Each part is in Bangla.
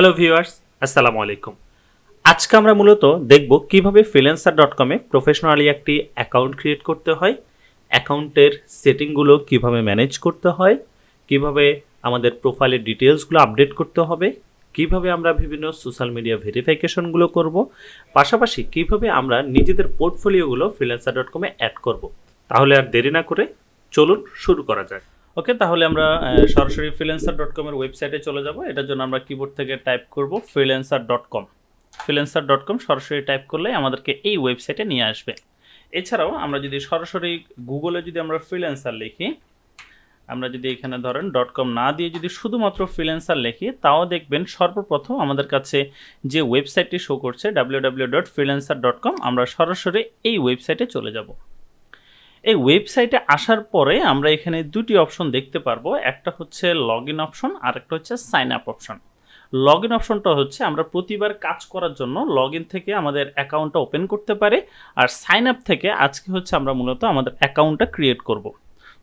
হ্যালো ভিউয়ার্স আসসালামু আলাইকুম আজকে আমরা মূলত দেখব কীভাবে ফ্রিল্যান্সার ডট কমে প্রফেশনালি একটি অ্যাকাউন্ট ক্রিয়েট করতে হয় অ্যাকাউন্টের সেটিংগুলো কীভাবে ম্যানেজ করতে হয়, কীভাবে আমাদের প্রোফাইলের ডিটেলসগুলো আপডেট করতে হবে, কীভাবে আমরা বিভিন্ন সোশ্যাল মিডিয়া ভেরিফিকেশনগুলো করব, পাশাপাশি কীভাবে আমরা নিজেদের পোর্টফোলিওগুলো ফ্রিল্যান্সার ডট কমে অ্যাড করব। তাহলে আর দেরি না করে চলুন শুরু করা যাক। ওকে, তাহলে আমরা সরাসরি ফ্রিল্যান্সার ডট কমের ওয়েবসাইটে চলে যাব। এটার জন্য আমরা কিবোর্ড থেকে টাইপ করব freelancer dot com freelancer dot com সরাসরি টাইপ করলে আমাদেরকে এই ওয়েবসাইটে নিয়ে আসবে। এছাড়াও আমরা যদি সরাসরি গুগলে যদি আমরা ফ্রিল্যান্সার লিখি, আমরা যদি এখানে ধরেন. ডট কম না দিয়ে যদি শুধুমাত্র ফ্রিল্যান্সার লিখি, তাও দেখবেন সর্বপ্রথম আমাদের কাছে যে ওয়েবসাইটটি শো করছে ডাব্লিউ আমরা সরাসরি এই ওয়েবসাইটে চলে যাব। এই ওয়েবসাইটে আসার পরে আমরা এখানে দুটি অপশন দেখতে পারব। একটা হচ্ছে লগ ইন অপশন আর একটা হচ্ছে sign up option log in অপশনটা হচ্ছে আমরা প্রতিবার কাজ করার জন্য লগ ইন থেকে আমাদের অ্যাকাউন্টটা ওপেন করতে পারে আর সাইন আপ থেকে আজকে হচ্ছে আমরা মূলত আমাদের অ্যাকাউন্টটা ক্রিয়েট করব।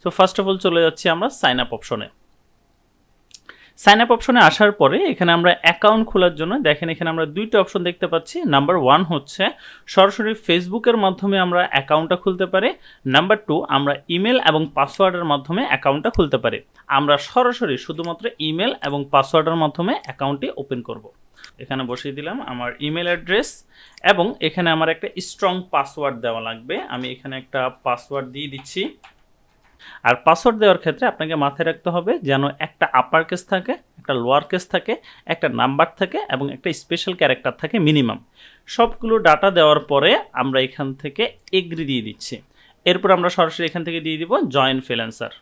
সো ফার্স্ট অফ অল চলে যাচ্ছি আমরা সাইন আপ অপশনে সাইন আপ অপশনে আসার পরে এখানে আমরা অ্যাকাউন্ট খোলার জন্য, দেখেন এখানে আমরা দুইটা অপশন দেখতে পাচ্ছি। নাম্বার ওয়ান হচ্ছে সরাসরি ফেসবুকের মাধ্যমে আমরা অ্যাকাউন্টটা খুলতে পারি। নাম্বার টু আমরা ইমেল এবং পাসওয়ার্ডের মাধ্যমে অ্যাকাউন্টটা খুলতে পারি। আমরা সরাসরি শুধুমাত্র ইমেল এবং পাসওয়ার্ডের মাধ্যমে অ্যাকাউন্টটি ওপেন করব। এখানে বসিয়ে দিলাম আমার ইমেল অ্যাড্রেস এবং এখানে আমার একটা স্ট্রং পাসওয়ার্ড দেওয়া লাগবে। আমি এখানে একটা পাসওয়ার্ড দিয়ে দিচ্ছি। আর পাসওয়ার্ড দেওয়ার ক্ষেত্রে আপনাকে মাথায় রাখতে হবে যেন একটা আপার কেস থাকে, একটা লোয়ার কেস থাকে, একটা নাম্বার থাকে এবং একটা স্পেশাল ক্যারেক্টার থাকে মিনিমাম সবগুলো ডাটা দেওয়ার পরে আমরা এখান থেকে এগ্রি দিয়ে দিচ্ছি। এরপর আমরা সরাসরি এখান থেকে দিয়ে দিব জয়েন ফ্রিল্যান্সার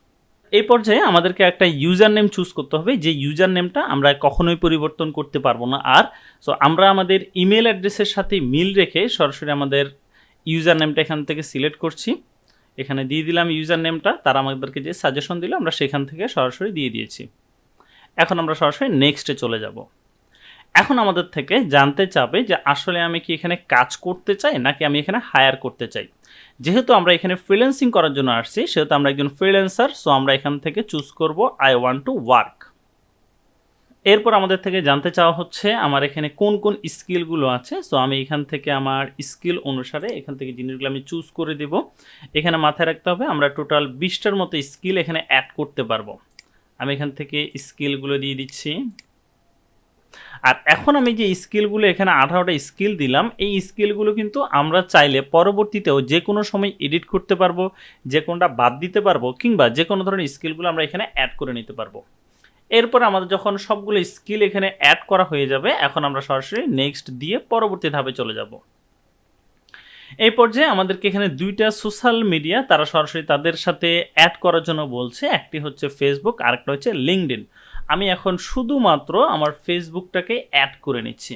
এই পর্যায়ে আমাদেরকে একটা ইউজার নেম চুজ করতে হবে, যে ইউজার নেমটা আমরা কখনোই পরিবর্তন করতে পারব না। আর সো আমরা আমাদের ইমেল অ্যাড্রেসের সাথে মিল রেখে সরাসরি আমাদের ইউজার নেমটা এখান থেকে সিলেক্ট করছি। এখানে দিয়ে দিলাম ইউজার নেমটা তারা আমাদেরকে যে সাজেশন দিল, আমরা সেখান থেকে সরাসরি দিয়ে দিয়েছি। এখন আমরা সরাসরি নেক্সটে চলে যাব। এখন আমাদের থেকে জানতে চাবে যে আসলে আমি কি এখানে কাজ করতে চাই, নাকি আমি এখানে হায়ার করতে চাই। যেহেতু আমরা এখানে ফ্রিল্যান্সিং করার জন্য আসছি, সেহেতু আমরা একজন ফ্রিল্যান্সার সো আমরা এখান থেকে চুজ করব আই ওয়ান্ট টু ওয়ার্ক এরপর আমাদের থেকে জানতে চাওয়া হচ্ছে আমার এখানে কোন কোন স্কিলগুলো আছে। সো আমি এখান থেকে আমার স্কিল অনুসারে এখান থেকে জিনিসগুলো আমি চুজ করে দেব। এখানে মাথায় রাখতে হবে আমরা টোটাল বিশটার মতো স্কিল এখানে অ্যাড করতে পারব। আমি এখান থেকে স্কিলগুলো দিয়ে দিচ্ছি। আর এখন আমি যে স্কিলগুলো এখানে আঠারোটা স্কিল দিলাম, এই স্কিলগুলো কিন্তু আমরা চাইলে পরবর্তীতেও যে কোনো সময় এডিট করতে পারব, যে কোনটা বাদ দিতে পারব, কিংবা যে কোনো ধরনের স্কিলগুলো আমরা এখানে অ্যাড করে নিতে পারব। এরপর আমাদের যখন সবগুলো স্কিল এখানে অ্যাড করা হয়ে যাবে, এখন আমরা সরাসরি নেক্সট দিয়ে পরবর্তী ধাপে চলে যাব। এই পর্যায়ে আমাদেরকে এখানে দুইটা সোশ্যাল মিডিয়া তারা সরাসরি তাদের সাথে অ্যাড করার জন্য বলছে। একটি হচ্ছে ফেসবুক আরেকটা হচ্ছে লিঙ্কডিন আমি এখন শুধুমাত্র আমার ফেসবুকটাকে অ্যাড করে নিচ্ছি।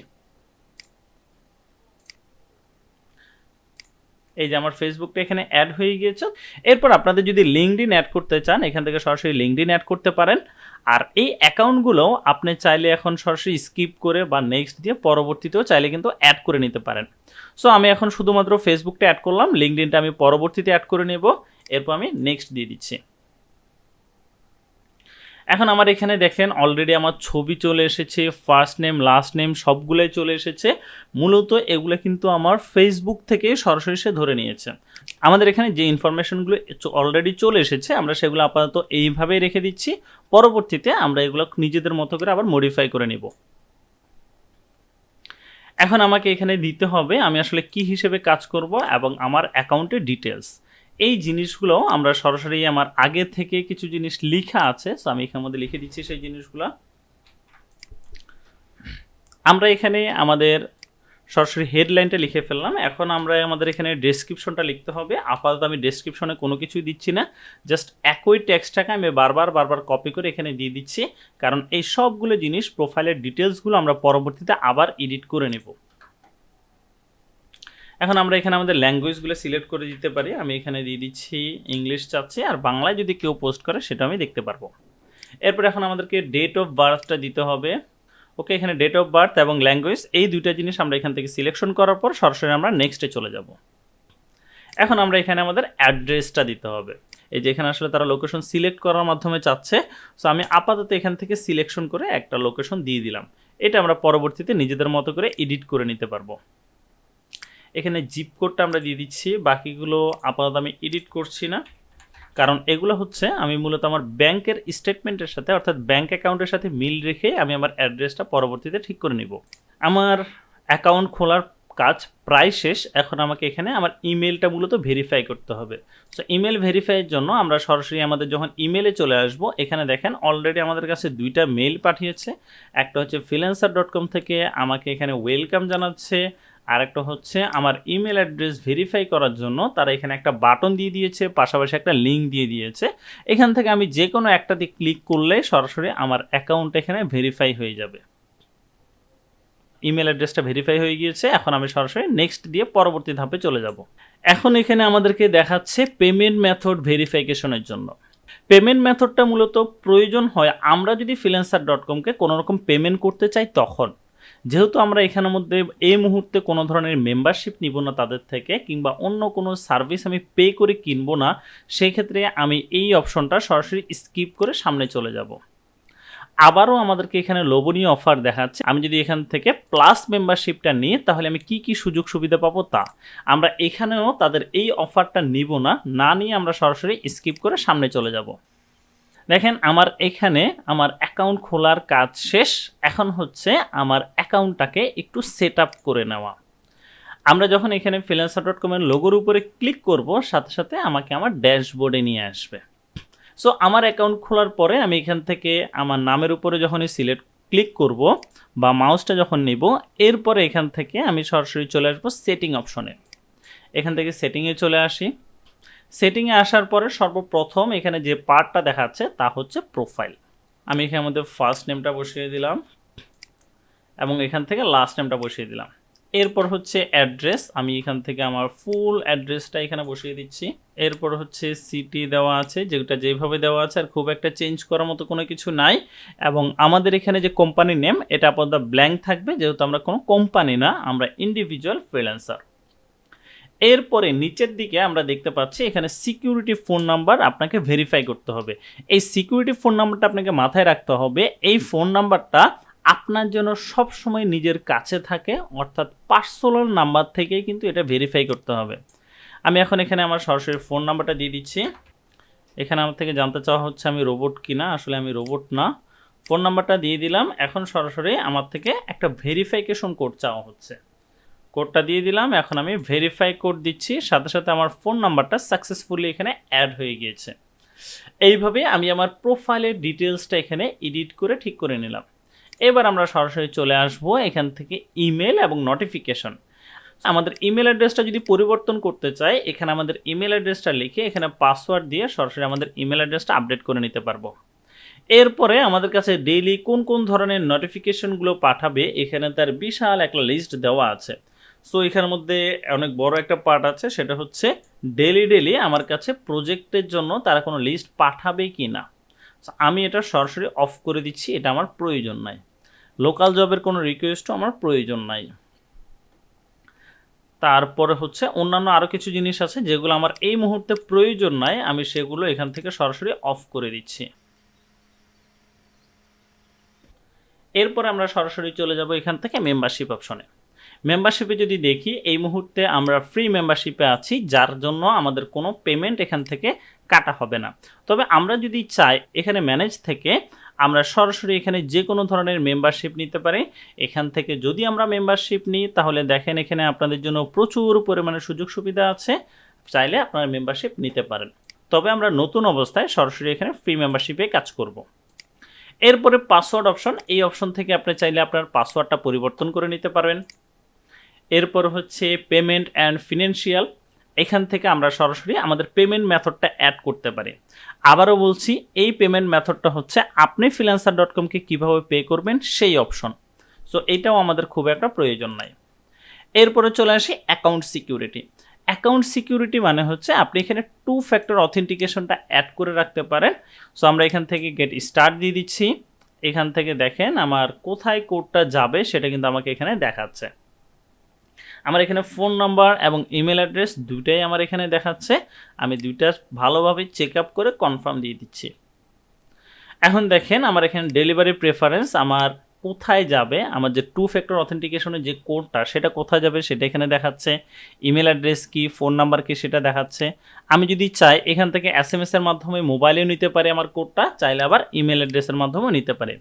এই যে আমার ফেসবুকটা এখানে অ্যাড হয়ে গিয়েছে। এরপর আপনাদের যদি লিঙ্কডিন অ্যাড করতে চান, এখান থেকে সরাসরি লিঙ্কডিন অ্যাড করতে পারেন। আর এই অ্যাকাউন্টগুলো আপনি চাইলে এখন সরাসরি স্কিপ করে বা নেক্সট দিয়ে পরবর্তীতেও চাইলে কিন্তু অ্যাড করে নিতে পারেন। সো আমি এখন শুধুমাত্র ফেসবুকটা অ্যাড করলাম লিঙ্কডিনটা আমি পরবর্তীতে অ্যাড করে নেব। এরপর আমি নেক্সট দিয়ে দিচ্ছি। এখন আমার এখানে দেখেন অলরেডি আমার ছবি চলে এসেছে ফার্স্ট নেম লাস্ট নেম সবগুলোই চলে এসেছে। মূলত এগুলো কিন্তু আমার ফেসবুক থেকে সরাসরি সে ধরে নিয়েছে। আমাদের এখানে যে ইনফরমেশনগুলো অলরেডি চলে এসেছে, আমরা সেগুলো আপাতত এইভাবেই রেখে দিচ্ছি। পরবর্তীতে আমরা এগুলো নিজেদের মতো করে আবার মডিফাই করে নিব। এখন আমাকে এখানে দিতে হবে আমি আসলে কি হিসেবে কাজ করব এবং আমার অ্যাকাউন্টের ডিটেলস এই জিনিসগুলো আমরা সরাসরি আমার আগে থেকে কিছু জিনিস লিখা আছে সো আমি এখানের মধ্যে লিখে দিচ্ছি সেই জিনিসগুলো। আমরা এখানে আমাদের সরাসরি হেডলাইনটা লিখে ফেললাম। এখন আমরা আমাদের এখানে ডেসক্রিপশনটা লিখতে হবে। আপাতত আমি ডেসক্রিপশনে কোনো কিছুই দিচ্ছি না। জাস্ট একই টেক্সটটাকে আমি বারবার বারবার কপি করে এখানে দিয়ে দিচ্ছি। কারণ এই সবগুলো জিনিস প্রোফাইলের ডিটেলসগুলো আমরা পরবর্তীতে আবার এডিট করে নেব। এখন আমরা এখানে আমাদের ল্যাঙ্গুয়েজগুলো সিলেক্ট করে দিতে পারি। আমি এখানে দিয়ে দিচ্ছি ইংলিশ চাচ্ছি, আর বাংলায় যদি কেউ পোস্ট করে সেটা আমি দেখতে পারব। এরপর এখন আমাদেরকে ডেট অফ বার্থটা দিতে হবে। ওকে এখানে ডেট অফ বার্থ এবং ল্যাঙ্গুয়েজ এই দুইটা জিনিস আমরা এখান থেকে সিলেকশন করার পর সরাসরি আমরা নেক্সটে চলে যাব। এখন আমরা এখানে আমাদের অ্যাড্রেসটা দিতে হবে। এই যে এখানে আসলে তারা লোকেশন সিলেক্ট করার মাধ্যমে চাচ্ছে সো আমি আপাতত এখান থেকে সিলেকশন করে একটা লোকেশন দিয়ে দিলাম। এটা আমরা পরবর্তীতে নিজেদের মতো করে এডিট করে নিতে পারব। এখানে জিপ কোডটা আমরা দিয়ে দিচ্ছি, বাকিগুলো আপাতত আমি এডিট করছি না। কারণ এগুলো হচ্ছে, আমি মূলত আমার ব্যাংকের স্টেটমেন্টের সাথে, অর্থাৎ ব্যাংক অ্যাকাউন্টের সাথে মিল রেখে আমি আমার অ্যাড্রেসটা পরবর্তীতে ঠিক করে নিব। আমার অ্যাকাউন্ট খোলার কাজ প্রায় শেষ, এখন আমাকে এখানে আমার ইমেলটা মূলত ভেরিফাই করতে হবে। সো ইমেল ভেরিফাইয়ের জন্য আমরা সরাসরি আমাদের যখন ইমেলে চলে আসব, এখানে দেখেন অলরেডি আমাদের কাছে দুইটা মেল পাঠিয়েছে। একটা হচ্ছে ফ্রিল্যান্সার ডট কম থেকে আমাকে এখানে ওয়েলকাম জানাচ্ছে। আরেকটা হচ্ছে আমার ইমেল অ্যাড্রেস ভেরিফাই করার জন্য তারা এখানে একটা বাটন দিয়ে দিয়েছে, পাশাপাশি একটা লিঙ্ক দিয়ে দিয়েছে। এখান থেকে আমি যে কোনো একটাতে ক্লিক করলে সরাসরি আমার অ্যাকাউন্ট এখানে ভেরিফাই হয়ে যাবে। ইমেল অ্যাড্রেসটা ভেরিফাই হয়ে গিয়েছে, এখন আমি সরাসরি নেক্সট দিয়ে পরবর্তী ধাপে চলে যাব। এখন এখানে আমাদেরকে দেখাচ্ছে পেমেন্ট মেথড ভেরিফিকেশনের জন্য। পেমেন্ট মেথডটা মূলত প্রয়োজন হয় আমরা যদি ফ্রিল্যান্সার ডট কমকে কোনোরকম পেমেন্ট করতে চাই তখন। যেহেতু আমরা এখানের মধ্যে এই মুহূর্তে কোনো ধরনের মেম্বারশিপ নিব না তাদের থেকে, কিংবা অন্য কোনো সার্ভিস আমি পে করে কিনবো না সেই ক্ষেত্রে আমি এই অপশনটা সরাসরি স্কিপ করে সামনে চলে যাব। আবারও আমাদেরকে এখানে লোভনীয় অফার দেখাচ্ছে। আমি যদি এখান থেকে প্লাস মেম্বারশিপটা নিই, তাহলে আমি কি কি সুযোগ সুবিধা পাবো তা। আমরা এখানেও তাদের এই অফারটা নিব না না নিয়ে আমরা সরাসরি স্কিপ করে সামনে চলে যাব। দেখেন, আমার এখানে আমার অ্যাকাউন্ট খোলার কাজ শেষ। এখন হচ্ছে আমার অ্যাকাউন্টটাকে একটু সেট করে নেওয়া। আমরা যখন এখানে ফ্রিল্যান্সার ডট কমের লোগোর উপরে ক্লিক করব, সাথে সাথে আমাকে আমার ড্যাশবোর্ডে নিয়ে আসবে। সো আমার অ্যাকাউন্ট খোলার পরে আমি এখান থেকে আমার নামের উপরে যখনই সিলেক্ট ক্লিক করব বা মাউসটা যখন নিব, এরপরে এখান থেকে আমি সরাসরি চলে আসব সেটিং অপশনে এখান থেকে সেটিংয়ে চলে আসি। সেটিংয়ে আসার পরে সর্বপ্রথম এখানে যে পার্টটা দেখাচ্ছে তা হচ্ছে প্রোফাইল আমি এখানে মধ্যে ফার্স্ট নেমটা বসিয়ে দিলাম এবং এখান থেকে লাস্ট নেমটা বসিয়ে দিলাম। এরপর হচ্ছে অ্যাড্রেস আমি এখান থেকে আমার ফুল অ্যাড্রেসটা এখানে বসিয়ে দিচ্ছি। এরপর হচ্ছে সিটি দেওয়া আছে, যেটা যেভাবে দেওয়া আছে, আর খুব একটা চেঞ্জ করার মতো কোনো কিছু নাই। এবং আমাদের এখানে যে কোম্পানি নেম এটা আপাতত ব্ল্যাঙ্ক থাকবে, যেহেতু আমরা কোনো কোম্পানি না, আমরা ইন্ডিভিজুয়াল ফ্রিল্যান্সার এরপরে নিচের দিকে আমরা দেখতে পাচ্ছি এখানে সিকিউরিটি ফোন নাম্বার আপনাকে ভেরিফাই করতে হবে। এই সিকিউরিটি ফোন নাম্বারটা আপনাকে মাথায় রাখতে হবে। এই ফোন নাম্বারটা আপনার জন্য সব সময় নিজের কাছে থাকে, অর্থাৎ পার্সোনাল নাম্বার থেকেই কিন্তু এটা ভেরিফাই করতে হবে। আমি এখন এখানে আমার সরাসরি ফোন নাম্বারটা দিয়ে দিচ্ছি। এখানে আমার থেকে জানতে চাওয়া হচ্ছে আমি রোবট কিনা? আসলে আমি রোবট না। ফোন নাম্বারটা দিয়ে দিলাম। এখন সরাসরি আমার থেকে একটা ভেরিফিকেশন কোড চাওয়া হচ্ছে। কোডটা দিয়ে দিলাম। এখন আমি ভেরিফাই কোড দিচ্ছি। সাথে সাথে আমার ফোন নাম্বারটা সাকসেসফুলি এখানে অ্যাড হয়ে গিয়েছে। এইভাবে আমি আমার প্রোফাইলের ডিটেলসটা এখানে এডিট করে ঠিক করে নিলাম। এবার আমরা সরাসরি চলে আসব এখান থেকে ইমেল এবং নোটিফিকেশন আমাদের ইমেল অ্যাড্রেসটা যদি পরিবর্তন করতে চাই, এখানে আমাদের ইমেল অ্যাড্রেসটা লিখে এখানে পাসওয়ার্ড দিয়ে সরাসরি আমাদের ইমেল অ্যাড্রেসটা আপডেট করে নিতে পারব। এরপরে আমাদের কাছে ডেইলি কোন কোন ধরনের নোটিফিকেশনগুলো পাঠাবে, এখানে তার বিশাল একটা লিস্ট দেওয়া আছে। সো এখানের মধ্যে অনেক বড় একটা পার্ট আছে, সেটা হচ্ছে ডেলি ডেলি আমার কাছে প্রজেক্টের জন্য তারা কোনো লিস্ট পাঠাবে কি না। আমি এটা সরাসরি অফ করে দিচ্ছি, এটা আমার প্রয়োজন নাই। লোকাল জবের কোনো রিকোয়েস্টও আমার প্রয়োজন নাই। তারপরে হচ্ছে অন্যান্য আরও কিছু জিনিস আছে, যেগুলো আমার এই মুহূর্তে প্রয়োজন নাই, আমি সেগুলো এখান থেকে সরাসরি অফ করে দিচ্ছি। এরপর আমরা সরাসরি চলে যাব এখান থেকে মেম্বারশিপ অপশনে মেম্বারশিপে যদি দেখি, এই মুহূর্তে আমরা ফ্রি মেম্বারশিপে আছি, যার জন্য আমাদের কোনো পেমেন্ট এখান থেকে কাটা হবে না। তবে আমরা যদি চাই এখানে ম্যানেজ থেকে, আমরা সরাসরি এখানে যে কোনো ধরনের মেম্বারশিপ নিতে পারি। এখান থেকে যদি আমরা মেম্বারশিপ নিই, তাহলে দেখেন এখানে আপনাদের জন্য প্রচুর পরিমাণে সুযোগ সুবিধা আছে। চাইলে আপনারা মেম্বারশিপ নিতে পারেন। তবে আমরা নতুন অবস্থায় সরাসরি এখানে ফ্রি মেম্বারশিপে কাজ করব। এরপরে পাসওয়ার্ড অপশন এই অপশন থেকে আপনি চাইলে আপনার পাসওয়ার্ডটা পরিবর্তন করে নিতে পারবেন। এরপর হচ্ছে পেমেন্ট অ্যান্ড ফিনান্সিয়াল এখান থেকে আমরা সরাসরি আমাদের পেমেন্ট মেথডটা অ্যাড করতে পারি। আবারও বলছি, এই পেমেন্ট মেথডটা হচ্ছে আপনি ফ্রিল্যান্সার ডট কমকে কীভাবে পে করবেন সেই অপশন সো এটাও আমাদের খুব একটা প্রয়োজন নাই। এরপরে চলে আসি অ্যাকাউন্ট সিকিউরিটি অ্যাকাউন্ট সিকিউরিটি মানে হচ্ছে আপনি এখানে টু ফ্যাক্টর অথেন্টিকেশনটা অ্যাড করে রাখতে পারেন। সো আমরা এখান থেকে গেট স্টার্ট দিয়ে দিচ্ছি। এখান থেকে দেখেন আমার কোথায় কোডটা যাবে সেটা কিন্তু আমাকে এখানে দেখাচ্ছে। আমার এখানে ফোন নাম্বার এবং ইমেল অ্যাড্রেস দুইটাই আমার এখানে দেখাচ্ছে। আমি দুইটা ভালোভাবে চেক আপ করে কনফার্ম দিয়ে দিচ্ছি। এখন দেখেন আমার এখানে ডেলিভারি প্রেফারেন্স আমার কোথায় যাবে, আমার যে টু ফ্যাক্টর অথেন্টিকেশনের যে কোডটা সেটা কোথায় যাবে সেটা এখানে দেখাচ্ছে। ইমেল অ্যাড্রেস কি ফোন নাম্বার কি সেটা দেখাচ্ছে। আমি যদি চাই এখান থেকে এস এম এর মাধ্যমে মোবাইলেও নিতে পারি আমার কোডটা চাইলে আবার ইমেল অ্যাড্রেসের মাধ্যমেও নিতে পারে।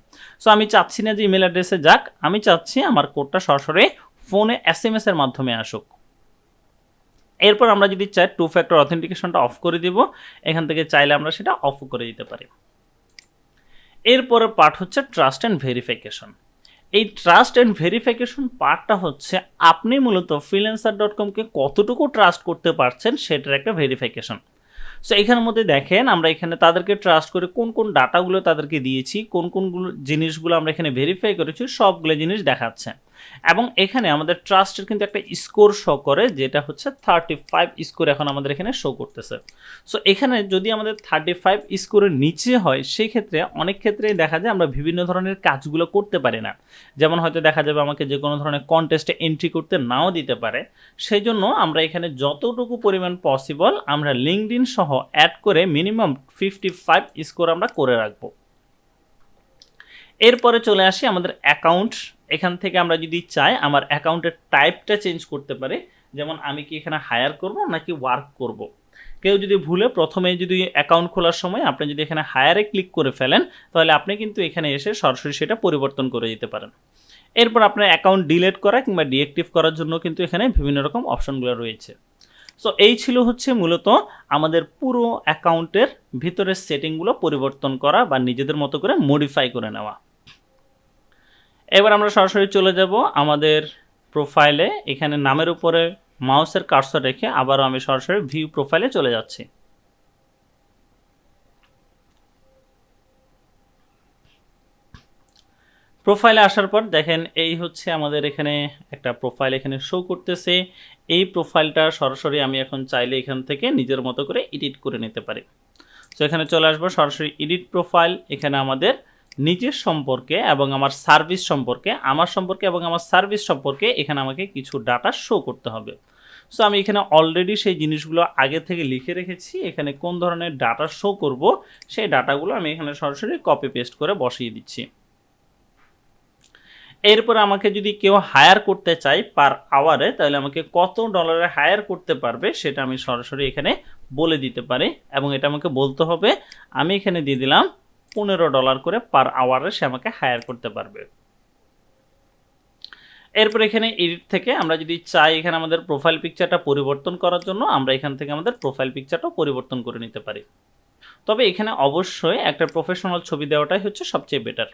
সো আমি চাচ্ছি না যে ইমেল অ্যাড্রেসে যাক, আমি চাচ্ছি আমার কোডটা সরাসরি ফোনে এস এম এর মাধ্যমে আসুক। এরপর আমরা যদি চাই টু ফ্যাক্টর অথেন্টিকেশনটা অফ করে দিব, এখান থেকে চাইলে আমরা সেটা অফ করে দিতে পারি। এরপরের পার্ট হচ্ছে ট্রাস্ট অ্যান্ড ভেরিফিকেশন এই ট্রাস্ট অ্যান্ড ভেরিফিকেশন পার্টটা হচ্ছে আপনি মূলত ফ্রিল্যান্সার ডট কমকে কতটুকু ট্রাস্ট করতে পারছেন সেটার একটা ভেরিফিকেশন সো এখানের মধ্যে দেখেন আমরা এখানে তাদেরকে ট্রাস্ট করে কোন কোন ডাটাগুলো তাদেরকে দিয়েছি, কোন কোনগুলো জিনিসগুলো আমরা এখানে ভেরিফাই করেছি, সবগুলো জিনিস দেখাচ্ছে। এবং এখানে আমাদের ট্রাস্টের কিন্তু একটা স্কোর শো করে, যেটা হচ্ছে থার্টি ফাইভ স্কোর এখন আমাদের এখানে শো করতেছে। সো এখানে যদি আমাদের থার্টি ফাইভ স্কোরের নিচে হয়, সেই ক্ষেত্রে অনেক ক্ষেত্রেই দেখা যায় আমরা বিভিন্ন ধরনের কাজগুলো করতে পারি না। যেমন হয়তো দেখা যাবে আমাকে যে কোনো ধরনের কন্টেস্টে এন্ট্রি করতে নাও দিতে পারে। সেই জন্য আমরা এখানে যতটুকু পরিমাণ পসিবল আমরা লিঙ্কড সহ অ্যাড করে মিনিমাম ফিফটি ফাইভ স্কোর আমরা করে রাখব। এরপরে চলে আসি আমাদের অ্যাকাউন্ট এখান থেকে আমরা যদি চাই আমার অ্যাকাউন্টের টাইপটা চেঞ্জ করতে পারি, যেমন আমি কি এখানে হায়ার করব নাকি ওয়ার্ক করব। কেউ যদি ভুলে প্রথমে যদি অ্যাকাউন্ট খোলার সময় আপনি যদি এখানে হায়ারে ক্লিক করে ফেলেন, তাহলে আপনি কিন্তু এখানে এসে সরাসরি সেটা পরিবর্তন করে দিতে পারেন। এরপর আপনার অ্যাকাউন্ট ডিলেট করা কিংবা ডিএক্টিভ করার জন্য কিন্তু এখানে বিভিন্ন রকম অপশনগুলো রয়েছে। সো এই ছিল হচ্ছে মূলত আমাদের পুরো অ্যাকাউন্টের ভিতরের সেটিংগুলো পরিবর্তন করা বা নিজেদের মতো করে মডিফাই করে নেওয়া। এবার আমরা সরাসরি চলে যাব আমাদের প্রোফাইলে এখানে নামের উপরে মাউসের কার্সর রেখে আবারও আমি সরাসরি ভিউ প্রোফাইলে চলে যাচ্ছি। প্রোফাইলে আসার পর দেখেন এই হচ্ছে আমাদের এখানে একটা প্রোফাইল এখানে শো করতেছে। এই প্রোফাইলটা সরাসরি আমি এখন চাইলে এখান থেকে নিজের মতো করে এডিট করে নিতে পারি। তো এখানে চলে আসব সরাসরি এডিট প্রোফাইল এখানে আমাদের নিজের সম্পর্কে এবং আমার সার্ভিস সম্পর্কে, আমার সম্পর্কে এবং আমার সার্ভিস সম্পর্কে এখানে আমাকে কিছু ডাটা শো করতে হবে। সো আমি এখানে অলরেডি সেই জিনিসগুলো আগে থেকে লিখে রেখেছি। এখানে কোন ধরনের ডাটা শো করব, সেই ডাটাগুলো আমি এখানে সরাসরি কপি পেস্ট করে বসিয়ে দিচ্ছি। এরপর আমাকে যদি কেউ হায়ার করতে চাই পার আওয়ারে তাহলে আমাকে কত ডলারে হায়ার করতে পারবে সেটা আমি সরাসরি এখানে বলে দিতে পারি। এবং এটা আমাকে বলতে হবে, আমি এখানে দিয়ে দিলাম পনেরো ডলার করে পার আওয়ারে সে আমাকে হায়ার করতে পারবে। এরপর এখানে এডিট থেকে আমরা যদি চাই এখানে আমাদের প্রোফাইল পিকচারটা পরিবর্তন করার জন্য, আমরা এখান থেকে আমাদের প্রোফাইল পিকচারটাও পরিবর্তন করে নিতে পারি। তবে এখানে অবশ্যই একটা প্রফেশনাল ছবি দেওয়াটাই হচ্ছে সবচেয়ে বেটার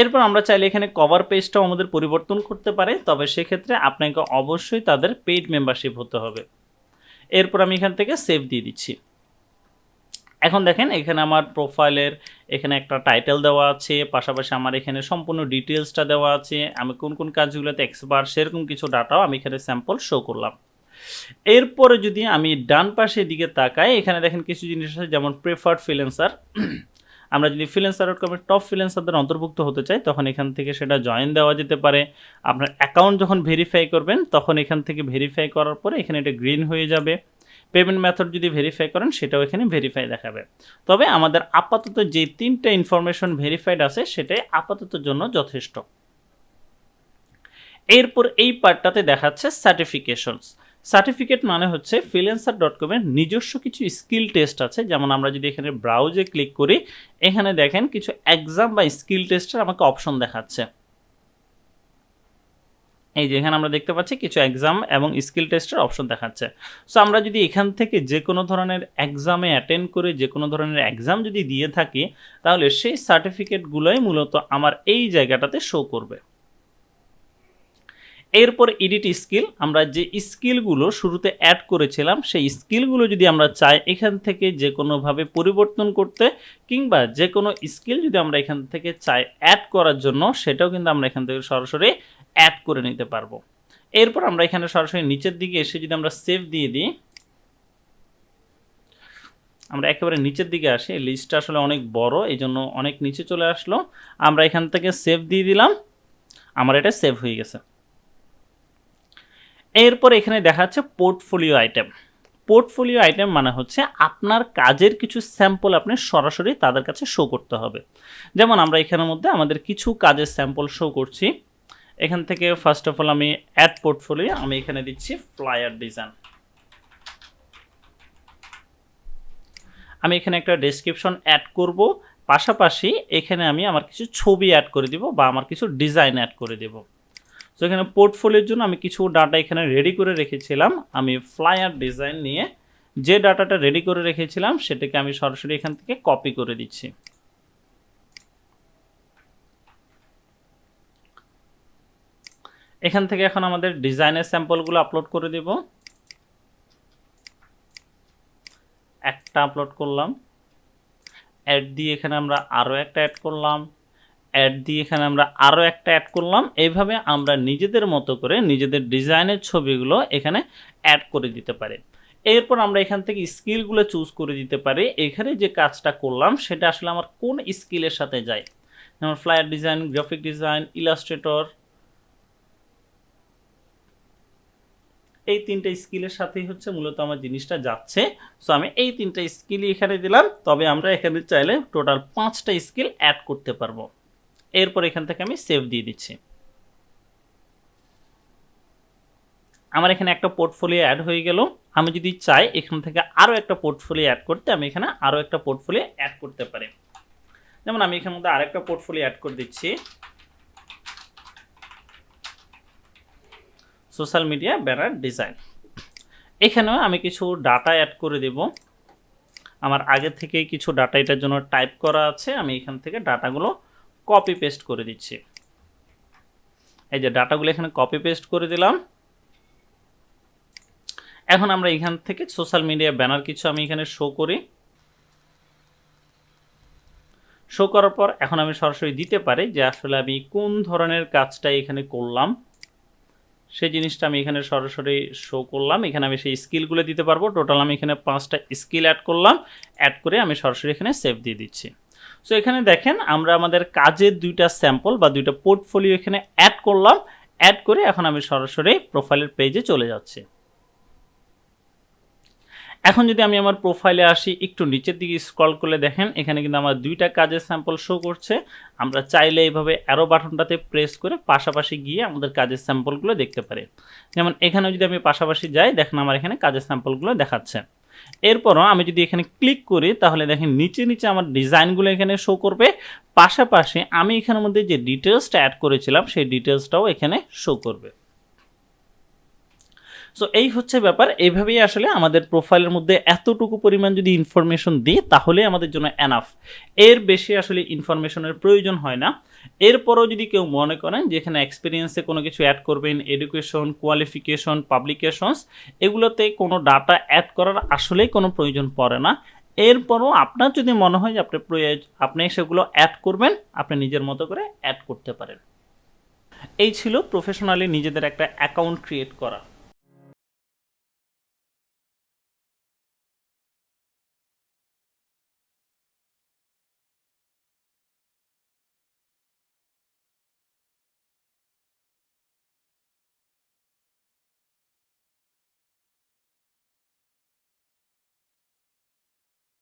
এরপর আমরা চাইলে এখানে কভার পেজটাও আমাদের পরিবর্তন করতে পারে, তবে সেক্ষেত্রে আপনাকে অবশ্যই তাদের পেইড মেম্বারশিপ হতে হবে। এরপর আমি এখান থেকে সেভ দিয়ে দিচ্ছি। এখন দেখেন, এখানে আমার প্রোফাইলের এখানে একটা টাইটেল দেওয়া আছে, পাশাপাশি আমার এখানে সম্পূর্ণ ডিটেলসটা দেওয়া আছে। আমি কোন কোন কাজগুলোতে এক্সপার্ট সেরকম কিছু ডাটাও আমি এখানে স্যাম্পল শো করলাম। এরপরে যদি আমি ডান পাশের দিকে তাকাই, এখানে দেখেন কিছু জিনিস আছে, যেমন প্রেফার্ড ফিলেন্সার আমরা যদি ফিলেন্সার ডট কমের টপ ফিলেন্সারদের অন্তর্ভুক্ত হতে চাই, তখন এখান থেকে সেটা জয়েন দেওয়া যেতে পারে। আপনার অ্যাকাউন্ট যখন ভেরিফাই করবেন, তখন এখান থেকে ভেরিফাই করার পরে এখানে এটা গ্রিন হয়ে যাবে। পেমেন্ট মেথড যদি ভেরিফাই করেন, সেটাও এখানে ভেরিফাই দেখাবে। তবে আমাদের আপাতত যে তিনটা ইনফরমেশন ভেরিফাইড আছে, সেটাই আপাতত জন্য যথেষ্ট। এরপর এই পার্টটাতে দেখাচ্ছে সার্টিফিকেশনস সার্টিফিকেট মানে হচ্ছে ফ্রিল্যান্সার ডট কমের নিজস্ব কিছু স্কিল টেস্ট আছে। যেমন আমরা যদি এখানে ব্রাউজে ক্লিক করি, এখানে দেখেন কিছু এক্সাম বা স্কিল টেস্টের আমাকে অপশন দেখাচ্ছে। এই যে এখানে আমরা দেখতে পাচ্ছি কিছু এক্সাম এবং স্কিল টেস্টের অপশন দেখাচ্ছে। সো আমরা যদি এখান থেকে যে কোনো ধরনের এক্সামে অ্যাটেন্ড করে, যে কোনো ধরনের এক্সাম যদি দিয়ে থাকি, তাহলে সেই সার্টিফিকেটগুলোই মূলত আমার এই জায়গাটাতে শো করবে। এরপর এডিট স্কিল আমরা যে স্কিলগুলো শুরুতে অ্যাড করেছিলাম, সেই স্কিলগুলো যদি আমরা চাই এখান থেকে যে কোনোভাবে পরিবর্তন করতে, কিংবা যে কোনো স্কিল যদি আমরা এখান থেকে চাই অ্যাড করার জন্য, সেটাও কিন্তু আমরা এখান থেকে সরাসরি অ্যাড করে নিতে পারব। এরপর আমরা এখানে সরাসরি নিচের দিকে এসে যদি আমরা সেভ দিয়ে দিই, আমরা একেবারে নিচের দিকে আসি লিস্টটা আসলে অনেক বড় এই জন্য অনেক নিচে চলে আসলো। আমরা এখান থেকে সেভ দিয়ে দিলাম, আমার এটা সেভ হয়ে গেছে। এরপর এখানে দেখা যাচ্ছে পোর্টফোলিও আইটেম পোর্টফোলিও আইটেম মানে হচ্ছে আপনার কাজের কিছু স্যাম্পল আপনি সরাসরি তাদের কাছে শো করতে হবে। যেমন আমরা এখানের মধ্যে আমাদের কিছু কাজের স্যাম্পল শো করছি। এখান থেকে ফার্স্ট অফ অল আমি অ্যাড পোর্টফোলিও আমি এখানে দিচ্ছি ফ্লায়ার ডিজাইন আমি এখানে একটা ডেসক্রিপশন অ্যাড করব। পাশাপাশি এখানে আমি আমার কিছু ছবি অ্যাড করে দিব বা আমার কিছু ডিজাইন অ্যাড করে দেব। তো এখানে পোর্টফোলিওর জন্য আমি কিছু ডাটা এখানে রেডি করে রেখেছিলাম। আমি ফ্লায়ার ডিজাইন নিয়ে যে ডাটাটা রেডি করে রেখেছিলাম, সেটাকে আমি সরাসরি এখান থেকে কপি করে দিচ্ছি। এখান থেকে এখন আমাদের ডিজাইনের স্যাম্পলগুলো আপলোড করে দেব। একটা আপলোড করলাম। অ্যাড দিয়ে এখানে আমরা আরও একটা অ্যাড করলাম। অ্যাড দিয়ে এখানে আমরা আরও একটা অ্যাড করলাম। এইভাবে আমরা নিজেদের মতো করে নিজেদের ডিজাইনের ছবিগুলো এখানে অ্যাড করে দিতে পারি। এরপর আমরা এখান থেকে স্কিলগুলো চুজ করে দিতে পারি। এখানে যে কাজটা করলাম, সেটা আসলে আমার কোন স্কিলের সাথে যায়? যেমন flyer design graphic design illustrator এই তিনটা স্কিলের সাথেই হচ্ছে মূলত আমার জিনিসটা যাচ্ছে। সো আমি এই তিনটা স্কিলই এখানে দিলাম। তবে আমরা এখানে চাইলে টোটাল পাঁচটা স্কিল অ্যাড করতে পারব। এরপর এখান থেকে আমি সেভ দিয়ে দিচ্ছি। আমার এখানে একটা পোর্টফোলিও অ্যাড হয়ে গেল। আমি যদি চাই এখান থেকে আরও একটা পোর্টফোলিও অ্যাড করতে, আমি এখানে আরও একটা পোর্টফোলিও অ্যাড করতে পারি। যেমন আমি এখানের মধ্যে আরেকটা পোর্টফোলিও অ্যাড করে দিচ্ছি। সোশ্যাল মিডিয়া ব্যানার ডিজাইন এখানেও আমি কিছু ডাটা অ্যাড করে দেব। আমার আগে থেকে কিছু ডাটা এটার জন্য টাইপ করা আছে। আমি এখান থেকে ডাটাগুলো কপি পেস্ট করে দিচ্ছি। এই যে ডাটাগুলো এখানে কপি পেস্ট করে দিলাম। এখন আমরা এখান থেকে সোশ্যাল মিডিয়া ব্যানার কিছু আমি এখানে শো করি। শো করার পর এখন আমি সরাসরি দিতে পারি যে আসলে আমি কোন ধরনের কাজটা এখানে করলাম। সেই জিনিসটা আমি এখানে সরাসরি শো করলাম। এখানে আমি সেই স্কিলগুলো দিতে পারব। টোটাল আমি এখানে পাঁচটা স্কিল অ্যাড করলাম। অ্যাড করে আমি সরাসরি এখানে সেভ দিয়ে দিচ্ছি। সো এখানে দেখেন আমরা আমাদের কাজের দুইটা স্যাম্পল বা দুইটা পোর্টফোলিও এখানে অ্যাড করলাম। অ্যাড করে এখন আমি সরাসরি প্রোফাইলের পেজে চলে যাচ্ছি। এখন যদি আমি আমার প্রোফাইলে আসি, একটু নিচের দিকে স্ক্রল করলে দেখেন, এখানে কিন্তু আমার দুইটা কাজের স্যাম্পল শো করছে। আমরা চাইলে এইভাবে অ্যারো বাটনটাতে প্রেস করে পাশাপাশি গিয়ে আমাদের কাজের স্যাম্পলগুলো দেখতে পারি। যেমন এখানে যদি আমি পাশাপাশি যাই, দেখেন আমার এখানে কাজের স্যাম্পলগুলো দেখাচ্ছে। এরপরও আমি যদি এখানে ক্লিক করি, তাহলে দেখেন নিচে নিচে আমার ডিজাইনগুলো এখানে শো করবে। পাশাপাশি আমি এখানের মধ্যে যে ডিটেলসটা অ্যাড করেছিলাম, সেই ডিটেলসটাও এখানে শো করবে। সো এই হচ্ছে ব্যাপার। এইভাবেই আসলে আমাদের প্রোফাইলের মধ্যে এতটুকু পরিমাণ যদি ইনফরমেশন দিই, তাহলে আমাদের জন্য এনাফ এর বেশি আসলে ইনফরমেশনের প্রয়োজন হয় না। এরপরও যদি কেউ মনে করেন যে এখানে এক্সপিরিয়েন্সে কোনো কিছু অ্যাড করবেন এডুকেশন কোয়ালিফিকেশন পাবলিকেশনস এগুলোতে কোনো ডাটা অ্যাড করার আসলেই কোনো প্রয়োজন পড়ে না। এরপরও আপনার যদি মনে হয় যে আপনি আপনি সেগুলো অ্যাড করবেন, আপনি নিজের মতো করে অ্যাড করতে পারেন। এই ছিল প্রফেশনালি নিজেদের একটা অ্যাকাউন্ট ক্রিয়েট করা।